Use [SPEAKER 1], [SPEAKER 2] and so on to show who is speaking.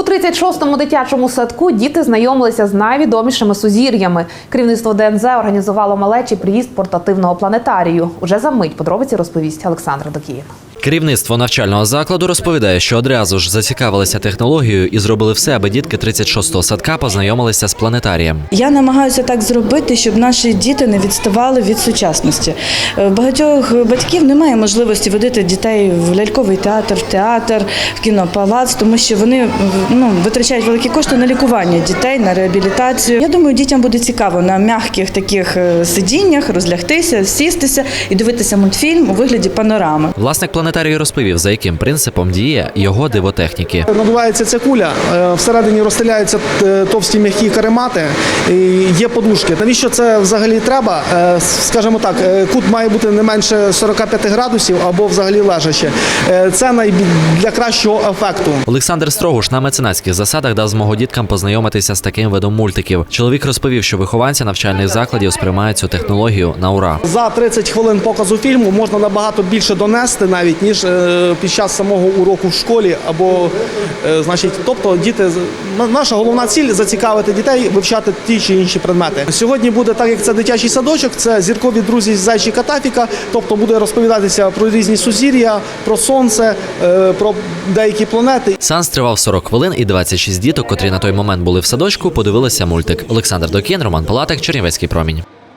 [SPEAKER 1] У 36-му дитячому садку діти знайомилися з найвідомішими сузір'ями. Керівництво ДНЗ організувало малечі приїзд портативного планетарію. Уже за мить подробиці розповість Олександра Докіїв.
[SPEAKER 2] Керівництво навчального закладу розповідає, що одразу ж зацікавилися технологією і зробили все, аби дітки 36-го садка познайомилися з планетарієм.
[SPEAKER 3] Я намагаюся так зробити, щоб наші діти не відставали від сучасності. Е, Багатьох батьків немає можливості водити дітей в ляльковий театр, в театр, в кінопалац, тому що вони ну, витрачають великі кошти на лікування дітей, на реабілітацію. Я думаю, дітям буде цікаво на м'яких таких е, сидіннях розлягтися, сістися і дивитися мультфільм у вигляді панорами.
[SPEAKER 2] Власник планетарію розповів, за яким принципом діє його дивотехніки.
[SPEAKER 4] Надувається ця куля, е, всередині розстеляються е, товсті м'які каремати, є подушки. Навіщо це взагалі треба? Е, Скажімо так, е, кут має бути не менше 45 градусів або взагалі лежаче. Е, Це най- для кращого ефекту.
[SPEAKER 2] Олександр Строгуш на меценатських засадах дав змогу діткам познайомитися з таким видом мультиків. Чоловік розповів, що вихованці навчальних закладів сприймають цю технологію на ура.
[SPEAKER 4] За 30 хвилин показу фільму можна набагато більше донести навіть ніж е, під час самого уроку в школі. Або е, значить, тобто діти наша головна ціль зацікавити дітей вивчати ті чи інші предмети. Сьогодні буде так, як це дитячий садочок, це зіркові друзі з зайчика Тафіка, тобто буде розповідатися про різні сузір'я, про сонце, е, про деякі планети.
[SPEAKER 2] Сеанс тривав 40 хвилин, і 26 діток, котрі на той момент були в садочку, подивилися мультик. Олександр Докін, Роман Палатик, Чернівецький промінь.